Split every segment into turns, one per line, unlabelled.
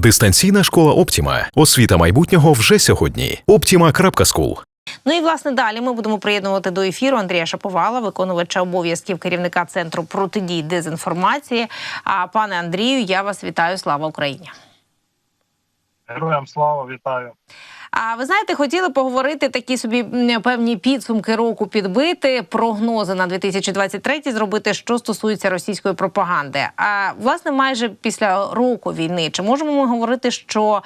Дистанційна школа Оптіма. Освіта майбутнього вже сьогодні. Optima.school.
Ну і власне далі ми будемо приєднувати до ефіру Андрія Шаповала, виконувача обов'язків керівника центру протидії дезінформації. А пане Андрію, я вас вітаю. Слава Україні!
Героям слава вітаю.
А ви знаєте, хотіли поговорити такі собі певні підсумки року підбити, прогнози на 2023 зробити, що стосується російської пропаганди. А власне, майже після року війни, чи можемо ми говорити, що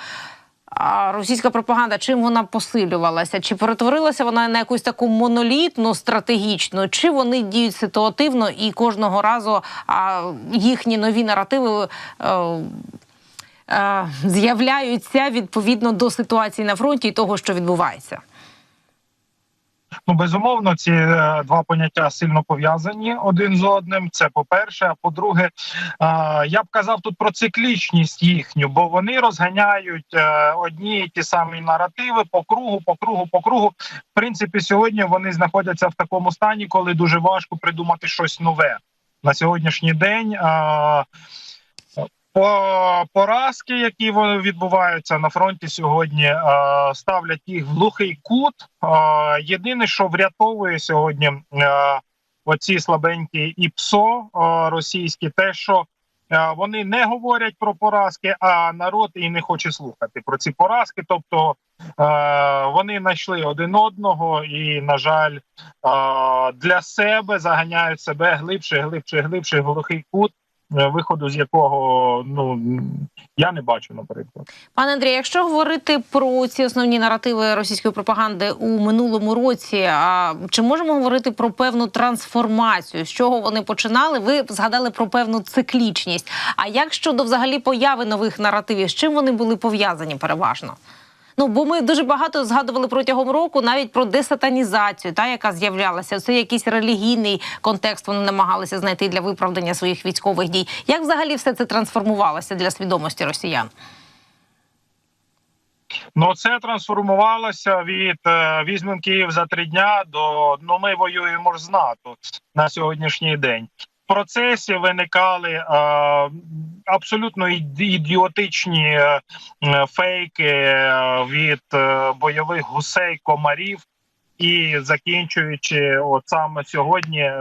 російська пропаганда чим вона посилювалася? Чи перетворилася вона на якусь таку монолітну стратегічну, чи вони діють ситуативно і кожного разу їхні нові наративи. Е, з'являються відповідно до ситуації на фронті і того, що відбувається.
Ну безумовно, ці е, два поняття сильно пов'язані один з одним. Це по-перше. А по-друге, е, я б казав тут про циклічність їхню, бо вони розганяють одні і ті самі наративи по кругу, по кругу, по кругу. В принципі, сьогодні вони знаходяться в такому стані, коли дуже важко придумати щось нове на сьогоднішній день. по поразки, які відбуваються на фронті сьогодні, е, ставлять їх в глухий кут. Е, Єдине, що врятовує сьогодні е, оці слабенькі і ПСО е, російські, те, що вони не говорять про поразки, а народ і не хоче слухати про ці поразки. Тобто вони знайшли один одного і, на жаль, для себе заганяють себе глибше, глибше, глибше глухий кут. Е, Виходу з якого ну я не бачу, наприклад.
Пане Андрію, якщо говорити про ці основні наративи російської пропаганди у минулому році, а чи можемо говорити про певну трансформацію? З чого вони починали? Ви згадали про певну циклічність. А як щодо взагалі появи нових наративів, з чим вони були пов'язані переважно? Ну бо ми дуже багато згадували протягом року навіть про десатанізацію, та яка з'являлася. Це якийсь релігійний контекст. Вони намагалися знайти для виправдання своїх військових дій. Як взагалі все це трансформувалося для свідомості росіян?
Ну це трансформувалося від е, візьмем Київ за три дня до ну ми воюємо з НАТО на сьогоднішній день. Процесі виникали е, абсолютно ідіотичні е, фейки е, від бойових гусей, комарів і закінчуючи, от саме сьогодні.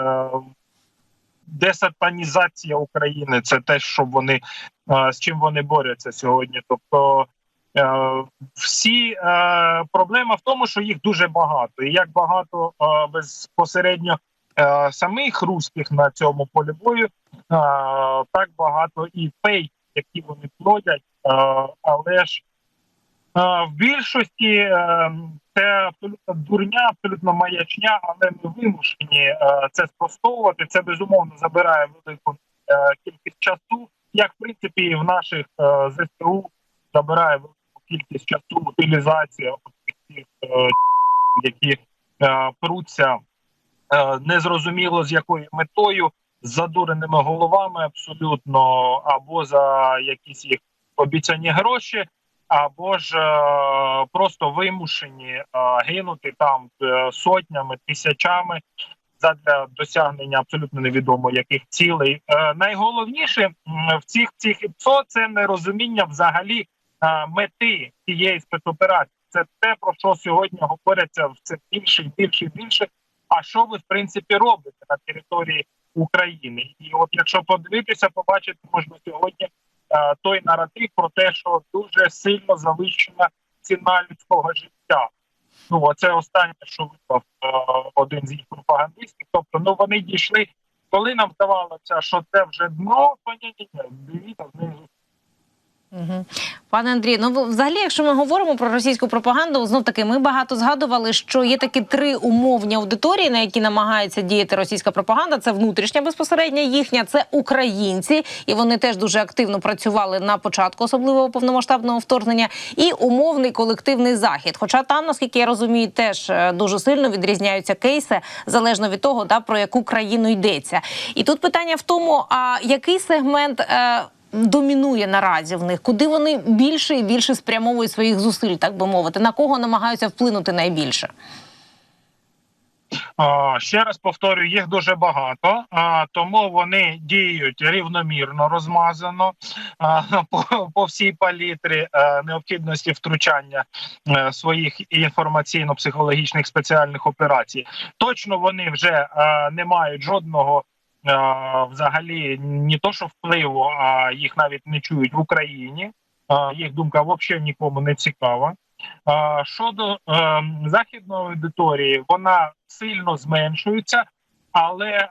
Десатанізація України це те, що вони з чим вони борються сьогодні. Тобто всі проблема в тому, що їх дуже багато, і як багато безпосередньо самих русських на цьому полі бою, е, так багато і фейк, які вони плодять, е, але ж е, в більшості е, це абсолютно дурня, абсолютно маячня, але ми вимушені е, це спростовувати. Це безумовно забирає велику е, кількість часу, як в принципі і в наших е, ЗСУ забирає велику кількість часу утилізація цих, е, які е, пруться е, незрозуміло з якою метою, з задуреними головами абсолютно, або за якісь їх обіцяні гроші, або ж е, просто вимушені е, гинути там е, сотнями, тисячами задля досягнення абсолютно невідомо яких цілей. Е, найголовніше в цих цих ІПСО це нерозуміння взагалі е, мети цієї спецоперації. Це те, про що сьогодні говоряться все більше і більше більше. А що ви в принципі робите на території України? І от якщо подивитися, побачити можна сьогодні е, той наратив про те, що дуже сильно завищена ціна людського життя. Ну оце останнє, що виклав е, один з їх пропагандистів. Тобто, ну вони дійшли, коли нам здавалося, що це вже дно, то ні, ні, ні, дивіться знизу
Пане Андрію, ну взагалі, якщо ми говоримо про російську пропаганду, знов таки ми багато згадували, що є такі три умовні аудиторії, на які намагається діяти російська пропаганда. Це внутрішня безпосередня їхня, це українці, і вони теж дуже активно працювали на початку особливого повномасштабного вторгнення, і умовний колективний захід. Хоча там, наскільки я розумію, теж е, дуже сильно відрізняються кейси залежно від того, да, про яку країну йдеться. І тут питання в тому, а який сегмент. Е, домінує наразі в них, куди вони більше і більше спрямовують своїх зусиль, так би мовити, на кого намагаються вплинути найбільше.
А, Ще раз повторюю, їх дуже багато, а, тому вони діють рівномірно, розмазано а, по, по всій палітрі е, необхідності втручання е, своїх інформаційно-психологічних спеціальних операцій. Точно вони вже е, не мають жодного. Е, Взагалі, ні то, що впливу, а їх навіть не чують в Україні. Їх думка взагалі нікому не цікава. Щодо е, західної аудиторії, вона сильно зменшується, але е,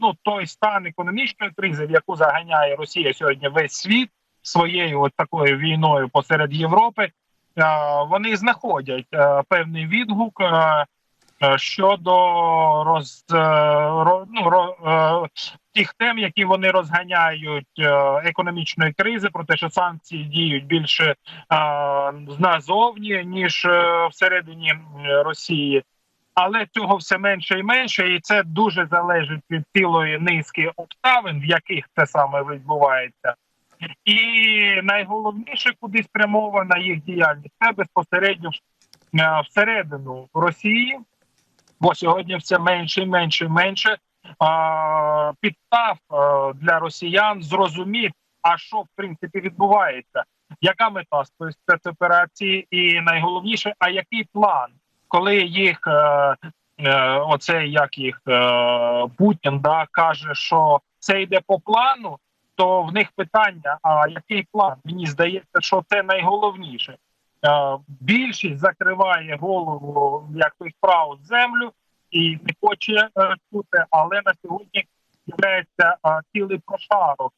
ну той стан економічної кризи, в яку заганяє Росія сьогодні весь світ своєю от такою війною посеред Європи, е, вони знаходять е, певний відгук. Е, Щодо роз, е, ну, е, тих тем, які вони розганяють економічної кризи, про те, що санкції діють більше назовні ніж всередині Росії, але цього все менше і менше, і це дуже залежить від цілої низки обставин, в яких це саме відбувається. І найголовніше, куди спрямована їх діяльність, це безпосередньо всередину Росії, бо сьогодні все менше і менше і менше а, підстав е, для росіян зрозуміти, а що в принципі відбувається, яка мета спецоперації, і найголовніше, а який план, коли їх е, е, оце як їх е, Путін да каже, що це йде по плану, то в них питання: а який план? Мені здається, що це найголовніше. Е, Більшість закриває голову як той вправо в землю і не хоче е, чути, але на сьогодні з'являється е, цілий прошарок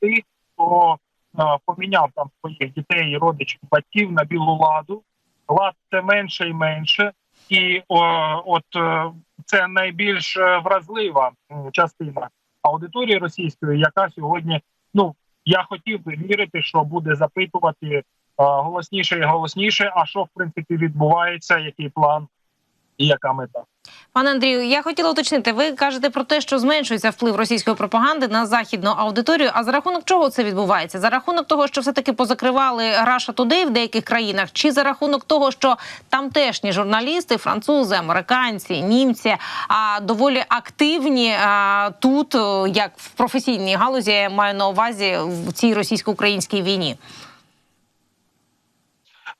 тих, хто поміняв там своїх дітей, родичів, батьків на білу ладу. Лад це менше і менше, і о, от це найбільш вразлива частина аудиторії російської, яка сьогодні, ну я хотів би вірити, що буде запитувати голосніше і голосніше. А що в принципі відбувається, який план і яка мета.
Пане Андрію, я хотіла уточнити. Ви кажете про те, що зменшується вплив російської пропаганди на західну аудиторію. А за рахунок чого це відбувається? За рахунок того, що все таки позакривали Russia Today в деяких країнах, чи за рахунок того, що тамтешні журналісти, французи, американці, німці, а доволі активні а, тут, як в професійній галузі, я маю на увазі в цій російсько-українській війні.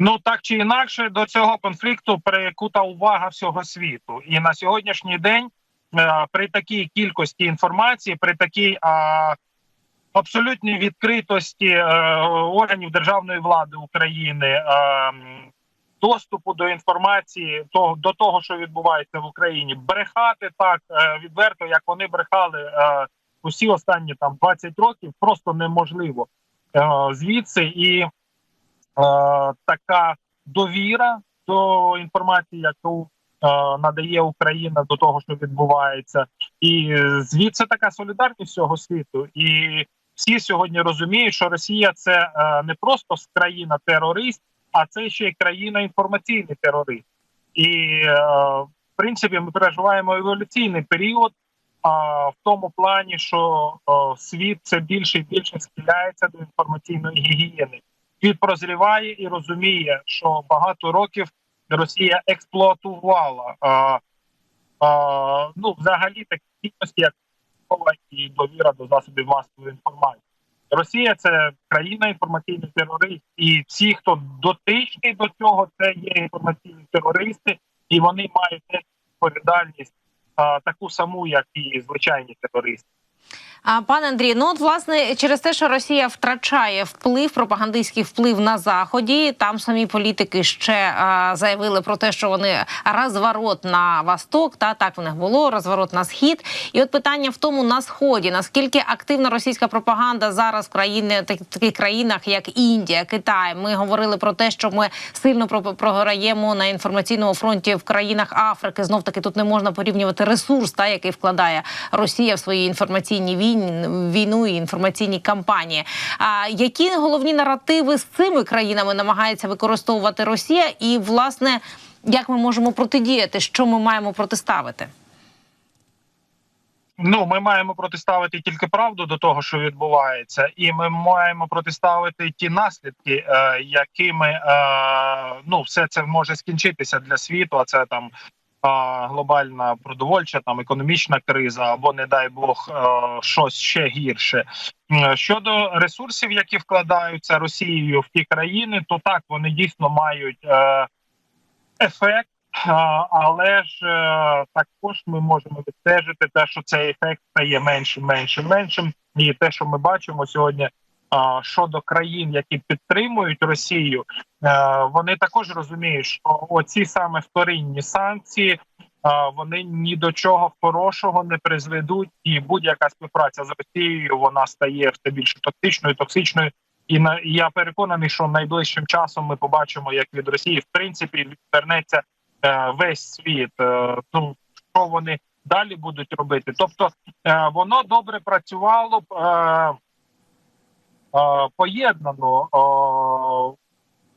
Ну так чи інакше до цього конфлікту прикута увага всього світу, і на сьогоднішній день е, при такій кількості інформації, при такій а, абсолютній відкритості е, органів державної влади України, е, доступу до інформації, того до того, що відбувається в Україні, брехати так відверто, як вони брехали е, усі останні там 20 років, просто неможливо е, звідси. І така довіра до інформації, яку е, надає Україна до того, що відбувається, і звідси така солідарність всього світу. І всі сьогодні розуміють, що Росія це е, не просто країна терорист, а це ще й країна інформаційний терорист. І е, в принципі ми переживаємо еволюційний період. А в тому плані, що світ все більше і більше схиляється до інформаційної гігієни. Світ прозріває і розуміє, що багато років Росія експлуатувала а, а, ну, взагалі такі цінності, як і довіра до засобів масової інформації. Росія це країна інформаційний терорист, і всі, хто дотичний до цього, це є інформаційні терористи, і вони мають відповідальність а, таку саму, як і звичайні терористи.
Пане Андрій, ну от власне через те, що Росія втрачає вплив, пропагандистський вплив на заході. Там самі політики ще а, заявили про те, що вони розворот на восток. Та так в них було розворот на схід. І от питання в тому на сході, наскільки активна російська пропаганда зараз в країни так- таких країнах, як Індія, Китай. Ми говорили про те, що ми сильно про- програємо на інформаційному фронті в країнах Африки. Знов таки тут не можна порівнювати ресурс, та який вкладає Росія в свої інформаційні війни, війну і інформаційні кампанії. А які головні наративи з цими країнами намагається використовувати Росія? І власне як ми можемо протидіяти, що ми маємо протиставити?
Ну, ми маємо протиставити тільки правду до того, що відбувається, і ми маємо протиставити ті наслідки, е, якими е, ну все це може скінчитися для світу. А це там глобальна продовольча там економічна криза, або не дай Бог е, щось ще гірше. Щодо ресурсів, які вкладаються Росією в ті країни, то так вони дійсно мають е, ефект. Але ж е, також ми можемо відстежити те, що цей ефект стає меншим, меншим, меншим, і те, що ми бачимо сьогодні щодо країн, які підтримують Росію, е, вони також розуміють, що оці саме вторинні санкції вони ні до чого хорошого не призведуть, і будь-яка співпраця з Росією вона стає все більш токсичною, токсичною. І на я переконаний, що найближчим часом ми побачимо, як від Росії в принципі відвернеться е, весь світ. Е, ну що вони далі будуть робити? Тобто е, воно добре працювало б е, е, поєднано. Е,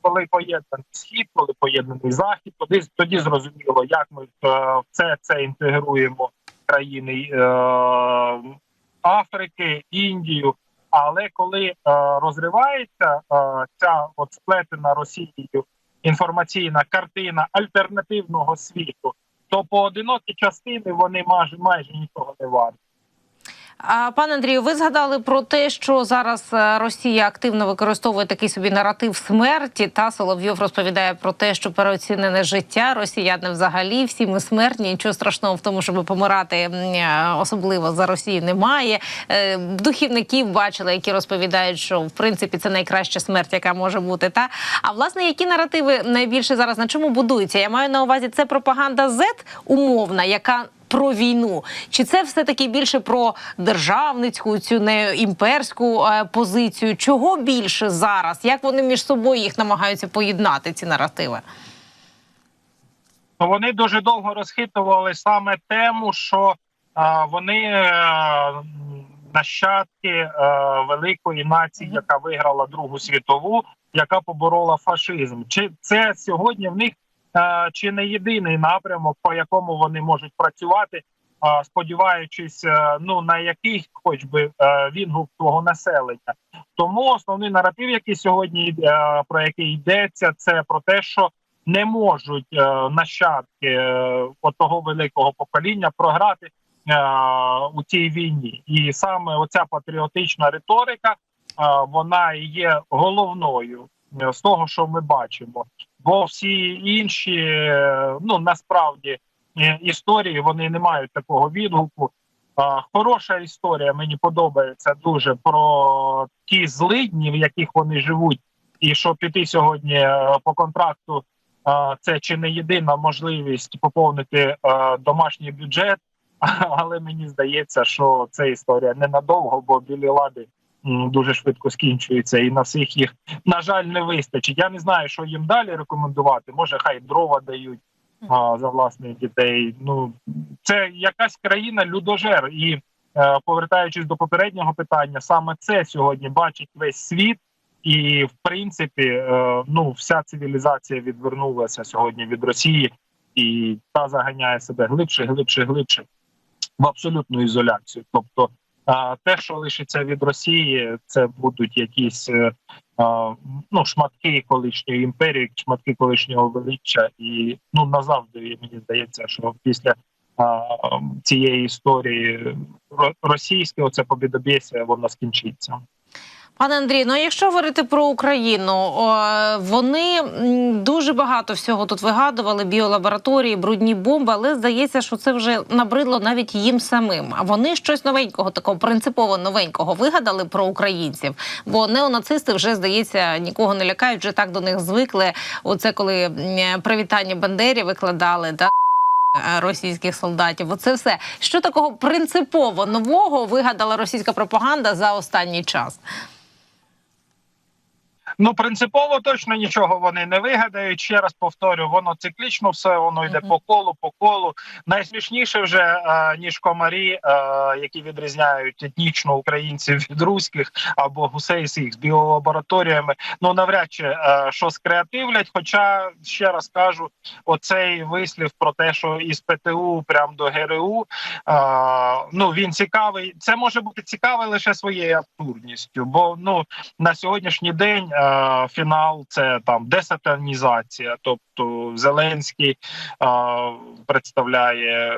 коли поєднаний схід, коли поєднаний захід, тоді тоді зрозуміло, як ми е, це це інтегруємо країни е, Африки, Індію. Але коли е, розривається е, ця от сплетена Росією інформаційна картина альтернативного світу, то поодинокі частини вони майже майже нічого не варті.
Пане Андрію, ви згадали про те, що зараз е, Росія активно використовує такий собі наратив смерті. Та Соловйов розповідає про те, що переоцінене життя росіяни взагалі всі ми смертні. Нічого страшного в тому, щоб помирати е, особливо за Росію немає. Е, Духівників бачили, які розповідають, що в принципі це найкраща смерть, яка може бути. Та а власне, які наративи найбільше зараз на чому будуються? Я маю на увазі це пропаганда Z умовна, яка про війну, чи це все таки більше про державницьку цю не імперську е, позицію? Чого більше зараз? Як вони між собою їх намагаються поєднати? Ці наративи?
Ну, Вони дуже довго розхитували саме тему, що а, вони е, нащадки е, великої нації, яка виграла Другу світову, яка поборола фашизм. Чи це сьогодні в них е, чи не єдиний напрямок, по якому вони можуть працювати, сподіваючись, е, ну на який хоч би е, відгук свого населення? Тому основний наратив, який сьогодні е, про який йдеться, це про те, що не можуть нащадки того великого покоління програти у цій війні, і саме оця патріотична риторика вона є головною з того, що ми бачимо. Бо всі інші, е, ну насправді е, історії вони не мають такого відгуку. Хороша історія мені подобається дуже про ті злидні, в яких вони живуть, і що піти сьогодні е, по контракту. Це чи не єдина можливість поповнити домашній бюджет, але мені здається, що це історія ненадовго, бо білі лади дуже швидко скінчуються, і на всіх їх на жаль не вистачить. Я не знаю, що їм далі рекомендувати. Може, хай дрова дають а, за власних дітей. Ну це якась країна людожер. І е, повертаючись до попереднього питання, саме це сьогодні бачить весь світ. І в принципі, е, ну вся цивілізація відвернулася сьогодні від Росії, і та заганяє себе глибше, глибше, глибше в абсолютну ізоляцію. Тобто, е, те, що лишиться від Росії, це будуть якісь е, ну шматки колишньої імперії, шматки колишнього величчя, і ну назавжди мені здається, що після цієї історії ро- російське оце побідобєсія, воно скінчиться.
Пане Андрій, ну якщо говорити про Україну, вони дуже багато всього тут вигадували: біолабораторії, брудні бомби, але здається, що це вже набридло навіть їм самим. А вони щось новенького, такого принципово новенького вигадали про українців. Бо неонацисти вже здається нікого не лякають, вже так до них звикли. Оце коли привітання Бандері викладали. Да? е, Російських солдатів, оце все що такого принципово нового вигадала російська пропаганда за останній час.
Ну принципово точно нічого вони не вигадають. Ще раз повторю, воно циклічно все воно йде
Мгм.
по колу, по колу. Найсмішніше вже е, ніж комарі, е, які відрізняють етнічно українців від руських або гусейських з біолабораторіями. Ну навряд чи е, що скреативлять. Хоча ще раз кажу, оцей вислів про те, що із ПТУ прям до ГРУ. е, ну він цікавий. Це може бути цікавий лише своєю абсурдністю, бо ну на сьогоднішній день фінал це там десатанізація. Тобто Зеленський е, представляє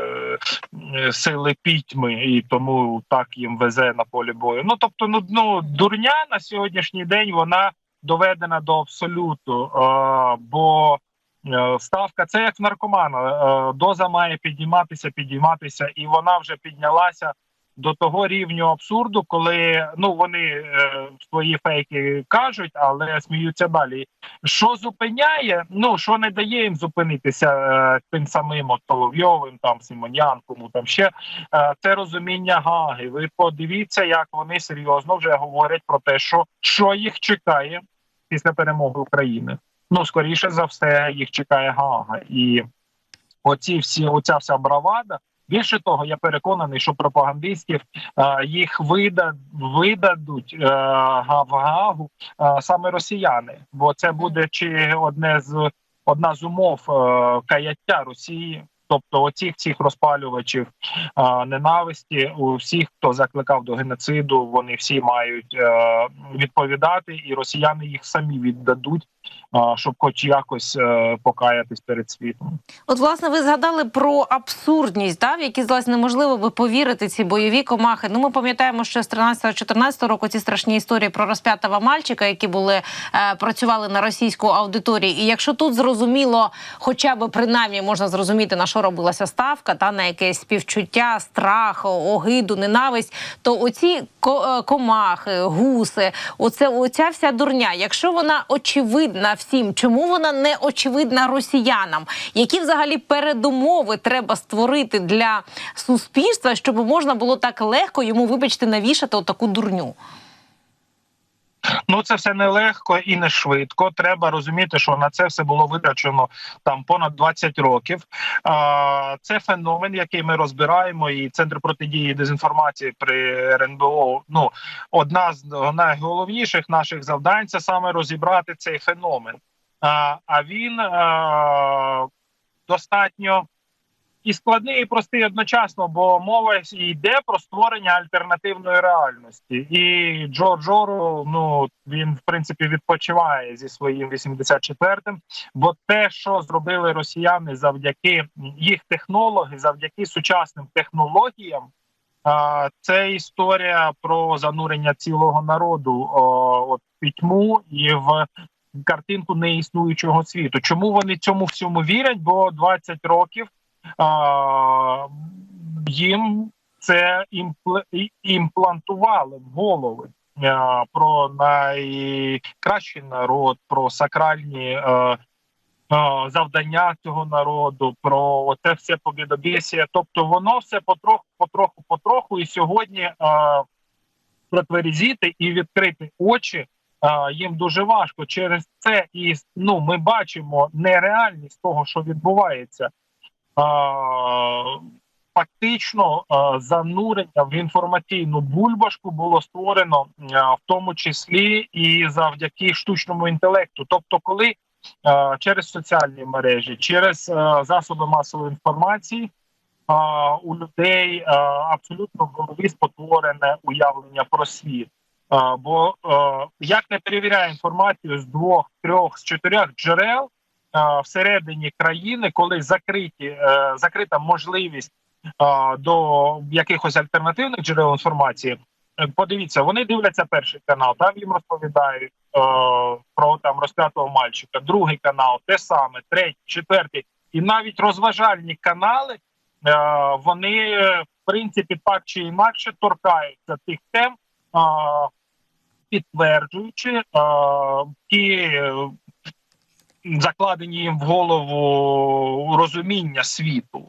е, сили пітьми, і тому так їм везе на полі бою. Ну тобто, ну, ну дурня на сьогоднішній день вона доведена до абсолюту, е, бо е, ставка це як наркомана. Е, доза має підійматися, підійматися, і вона вже піднялася до того рівню абсурду, коли ну вони е, свої фейки кажуть, але сміються далі. Що зупиняє? Ну що не дає їм зупинитися е, тим самим от Соловйовим, там Симонян, кому там ще е, це розуміння Гаги. Ви подивіться, як вони серйозно вже говорять про те, що, що їх чекає після перемоги України. Ну скоріше за все, їх чекає Гага, і оці всі, оця вся бравада. Більше того, я переконаний, що пропагандистів е, їх вида, видадуть е, га- в Гаагу е, саме росіяни, бо це буде чи одне з одна з умов е, каяття Росії. Тобто оцих всіх розпалювачів е, ненависті, у всіх, хто закликав до геноциду, вони всі мають е, відповідати, і росіяни їх самі віддадуть, е, щоб хоч якось е, покаятись перед світом.
От, власне, ви згадали про абсурдність, да, в які власне неможливо би повірити ці бойові комахи. Ну, ми пам'ятаємо, що з 13-14 року ці страшні історії про розп'ятого мальчика, які були е, працювали на російську аудиторію. І якщо тут зрозуміло, хоча б принаймні можна зрозуміти на що робилася ставка, та на якесь співчуття, страх, огиду, ненависть, то оці е, комахи, гуси, оце оця вся дурня. Якщо вона очевидна всім, чому вона не очевидна росіянам? Які взагалі передумови треба створити для суспільства, щоб можна було так легко йому, вибачте, навішати отаку дурню?
Ну це все нелегко і не швидко. Треба розуміти, що на це все було витрачено там понад 20 років. Це феномен, який ми розбираємо, і центр протидії дезінформації при РНБО. Ну одна з найголовніших наших завдань це саме розібрати цей феномен. А, він достатньо і складний, і простий одночасно, бо мова йде про створення альтернативної реальності. І Джо Джору, ну він в принципі відпочиває зі своїм 84-м, бо те, що зробили росіяни завдяки їх технологи, завдяки сучасним технологіям. Це історія про занурення цілого народу от пітьму і в картинку неіснуючого світу. Чому вони цьому всьому вірять? Бо 20 років їм це імпл- імплантували в голови про найкращий народ, про сакральні а, а, завдання цього народу, про оце все побідобєсія. Тобто воно все потроху, потроху, потроху. І сьогодні а, протверезіти і відкрити очі. а, Їм дуже важко через це, і ну ми бачимо нереальність того, що відбувається фактично занурення в інформаційну бульбашку було створено в тому числі і завдяки штучному інтелекту. Тобто, коли через соціальні мережі, через засоби масової інформації. У людей абсолютно в голові спотворене уявлення про світ. Бо як не перевіряє інформацію з двох, трьох, з чотирьох джерел, всередині країни, коли закриті е, закрита можливість до якихось альтернативних джерел інформації. е, Подивіться, вони дивляться перший канал, там їм розповідають е, про там розп'ятого мальчика, другий канал, те саме, третій, четвертий, і навіть розважальні канали е, вони е, в принципі так чи інакше торкаються тих тем, е, підтверджуючи е, ті е, закладені їм в голову розуміння світу.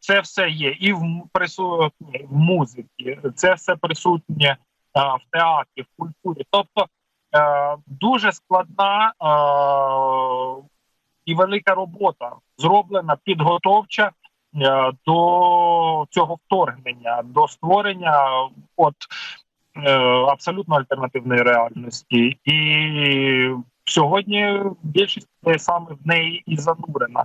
Це все є і в м- в музиці, це все присутнє в театрі, в культурі. Тобто е, дуже складна і велика робота зроблена підготовча е, до цього вторгнення, до створення от е, абсолютно альтернативної реальності. І сьогодні більшість саме в неї і занурена.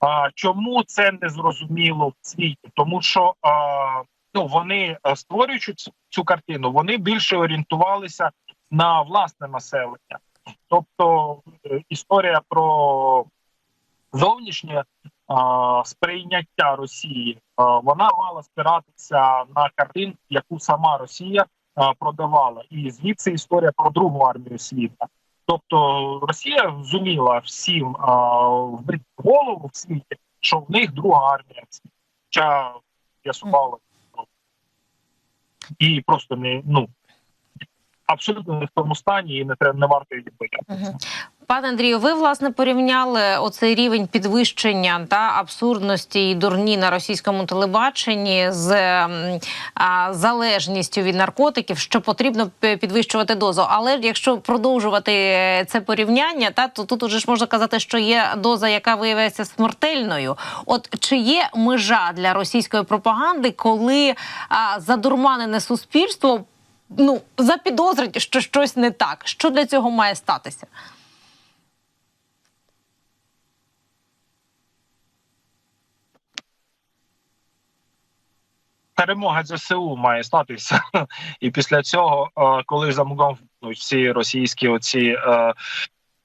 А чому це не зрозуміло в світі? Тому що а, ну вони створюючи цю, картину, вони більше орієнтувалися на власне населення. Тобто е, історія про зовнішнє сприйняття Росії вона мала спиратися на картинку, яку сама Росія продавала, і звідси історія про другу армію світу. Тобто Росія зуміла всім а, вбити голову в світі, що в них друга армія. Хоча з'ясувало і просто не ну абсолютно не в тому стані, і не треба не варто її боятися.
Пане Андрію, ви власне порівняли оцей рівень підвищення та абсурдності і дурні на російському телебаченні з а, залежністю від наркотиків, що потрібно підвищувати дозу. Але якщо продовжувати е, це порівняння, та то тут уже ж можна казати, що є доза, яка виявляється смертельною. От чи є межа для російської пропаганди, коли а, задурманене суспільство ну запідозрить, що щось не так? Що для цього має статися?
Перемога ЗСУ має статися, і після цього, е, коли замовкнуть всі російські оці е,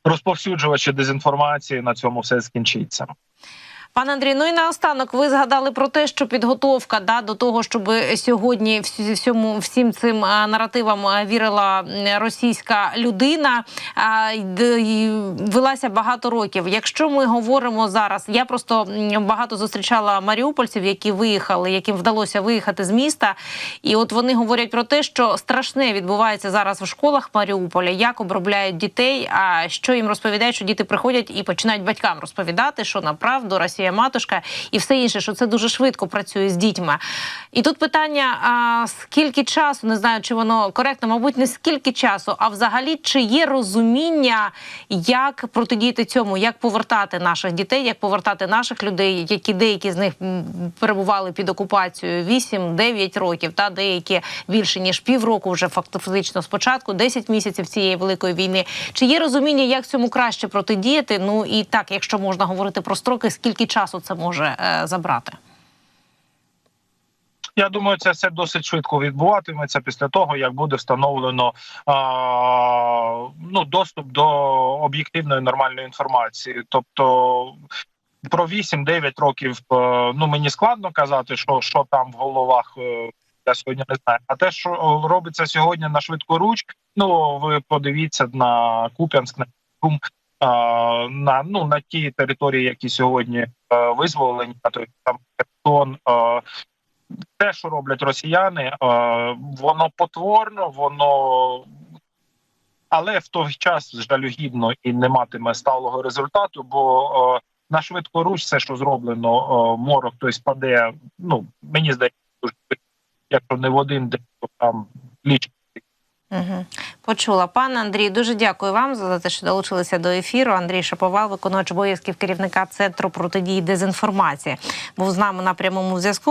розповсюджувачі дезінформації, на цьому все скінчиться.
Пане Андрій, ну і наостанок ви згадали про те, що підготовка да до того, щоб сьогодні всьому всім цим наративам вірила російська людина, велася багато років. Якщо ми говоримо зараз, я просто багато зустрічала маріупольців, які виїхали, яким вдалося виїхати з міста, і от вони говорять про те, що страшне відбувається зараз в школах Маріуполя, як обробляють дітей. А що їм розповідають, що діти приходять і починають батькам розповідати, що направду Росія матушка і все інше, що це дуже швидко працює з дітьми. І тут питання: а, скільки часу, не знаю, чи воно коректно, мабуть, не скільки часу, а взагалі чи є розуміння, як протидіяти цьому, як повертати наших дітей, як повертати наших людей, які деякі з них перебували під окупацією 8-9 років, та деякі більше ніж півроку, вже фактично спочатку, 10 місяців цієї великої війни. Чи є розуміння, як цьому краще протидіяти? Ну і так, якщо можна говорити про строки, скільки часу це може е, забрати?
Я думаю, це все досить швидко відбуватиметься після того, як буде встановлено а, ну, доступ до об'єктивної нормальної інформації. Тобто про 8-9 років е, ну мені складно казати, що, що там в головах. е, Я сьогодні не знаю. А те, що робиться сьогодні на швидкоруч, ну ви подивіться на Куп'янськ, на Сум, а, на ну на ті території, які сьогодні е, визволені, а то там Херсон. е, те, що роблять росіяни, е, воно потворно, воно. Але в той час жалюгідно і не матиме сталого результату, бо на швидкоруч все, що зроблено, е, морок той спаде. Ну мені здається, дуже якщо не в один день, то там ліч.
Угу. Почула. Пане Андрій, дуже дякую вам за те, що долучилися до ефіру. Андрій Шаповал, виконувач обов'язків керівника Центру протидії дезінформації, був з нами на прямому зв'язку.